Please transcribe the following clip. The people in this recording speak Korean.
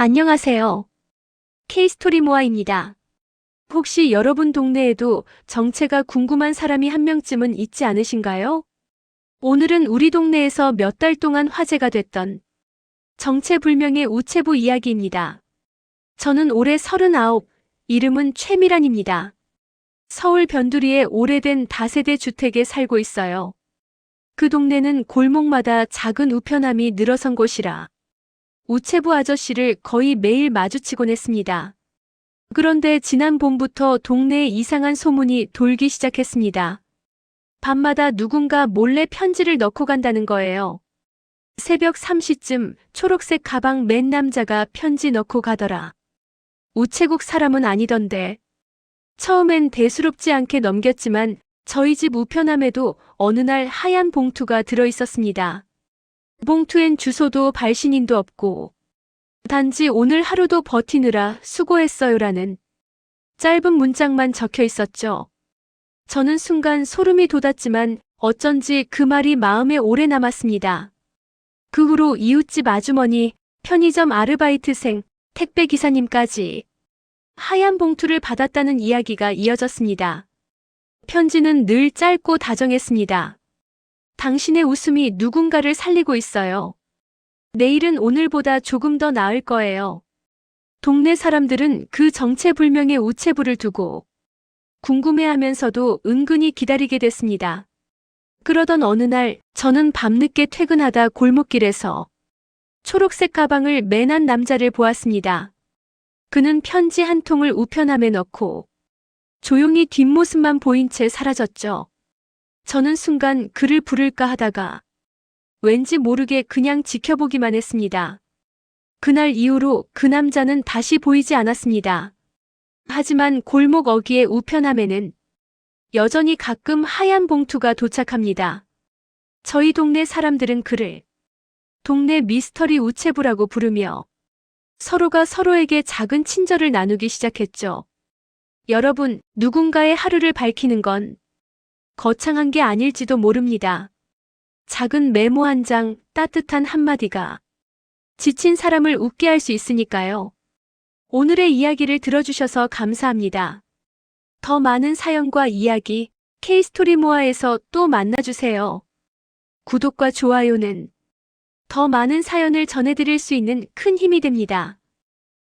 안녕하세요. K스토리 모아입니다. 혹시 여러분 동네에도 정체가 궁금한 사람이 한 명쯤은 있지 않으신가요? 오늘은 우리 동네에서 몇 달 동안 화제가 됐던 정체불명의 우체부 이야기입니다. 저는 올해 39, 이름은 최미란입니다. 서울 변두리의 오래된 다세대 주택에 살고 있어요. 그 동네는 골목마다 작은 우편함이 늘어선 곳이라 우체부 아저씨를 거의 매일 마주치곤 했습니다. 그런데 지난 봄부터 동네에 이상한 소문이 돌기 시작했습니다. 밤마다 누군가 몰래 편지를 넣고 간다는 거예요. 새벽 3시쯤 초록색 가방 맨 남자가 편지 넣고 가더라. 우체국 사람은 아니던데. 처음엔 대수롭지 않게 넘겼지만 저희 집 우편함에도 어느 날 하얀 봉투가 들어 있었습니다. 봉투엔 주소도 발신인도 없고 단지 오늘 하루도 버티느라 수고했어요라는 짧은 문장만 적혀 있었죠. 저는 순간 소름이 돋았지만 어쩐지 그 말이 마음에 오래 남았습니다. 그 후로 이웃집 아주머니, 편의점 아르바이트생, 택배 기사님까지 하얀 봉투를 받았다는 이야기가 이어졌습니다. 편지는 늘 짧고 다정했습니다. 당신의 웃음이 누군가를 살리고 있어요. 내일은 오늘보다 조금 더 나을 거예요. 동네 사람들은 그 정체불명의 우체부를 두고 궁금해하면서도 은근히 기다리게 됐습니다. 그러던 어느 날 저는 밤늦게 퇴근하다 골목길에서 초록색 가방을 매난 남자를 보았습니다. 그는 편지 한 통을 우편함에 넣고 조용히 뒷모습만 보인 채 사라졌죠. 저는 순간 그를 부를까 하다가 왠지 모르게 그냥 지켜보기만 했습니다. 그날 이후로 그 남자는 다시 보이지 않았습니다. 하지만 골목 어귀의 우편함에는 여전히 가끔 하얀 봉투가 도착합니다. 저희 동네 사람들은 그를 동네 미스터리 우체부라고 부르며 서로가 서로에게 작은 친절을 나누기 시작했죠. 여러분, 누군가의 하루를 밝히는 건 거창한 게 아닐지도 모릅니다. 작은 메모 한 장, 따뜻한 한마디가 지친 사람을 웃게 할 수 있으니까요. 오늘의 이야기를 들어주셔서 감사합니다. 더 많은 사연과 이야기, K스토리 모아에서 또 만나주세요. 구독과 좋아요는 더 많은 사연을 전해드릴 수 있는 큰 힘이 됩니다.